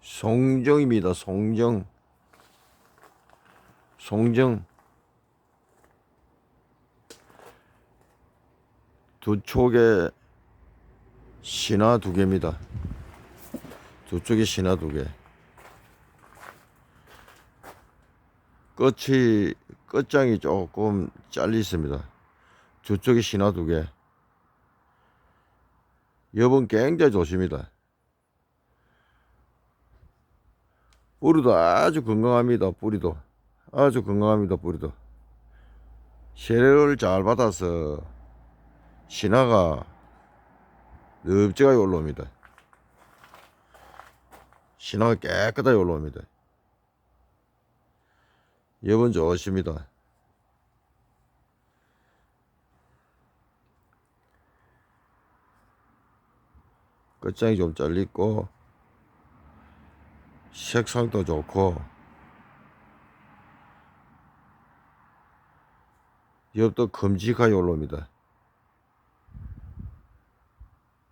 송정입니다. 송정. 송정. 두 촉에 신화 두 개입니다. 두 쪽에 신화 두 개. 끝이 끝장이 조금 잘려 있습니다. 두 쪽에 신화 두 개. 여분 굉장히 좋습니다. 뿌리도 아주 건강합니다. 뿌리도 아주 건강합니다. 뿌리도 세례를 잘 받아서 신화가 넓지하게 올라옵니다. 신화가 깨끗하게 올라옵니다. 여분 좋습니다. 끝장이 좀 잘리고 색상도 좋고 옆도 큼직하게 올라옵니다.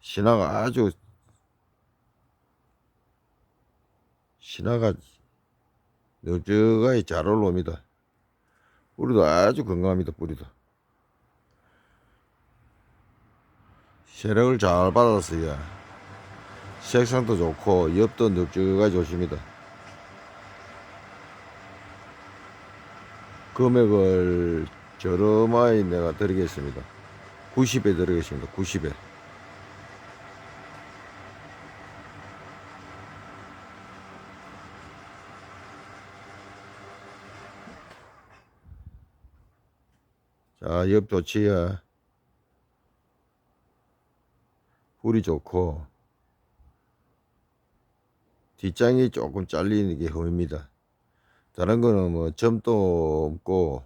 신화가 아주 신화가 널쩍하게 잘 올라옵니다. 뿌리도 아주 건강합니다. 뿌리도 세력을 잘 받았어요. 색상도 좋고 옆도 널쩍하게 좋습니다. 금액을 저렴하게 내가 드리겠습니다. 90에 드리겠습니다. 90에. 자, 옆 좋지요. 뿔이 좋고 뒷장이 조금 잘리는 게 흠입니다. 다른 거는 뭐 점도 없고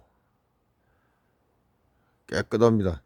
깨끗합니다.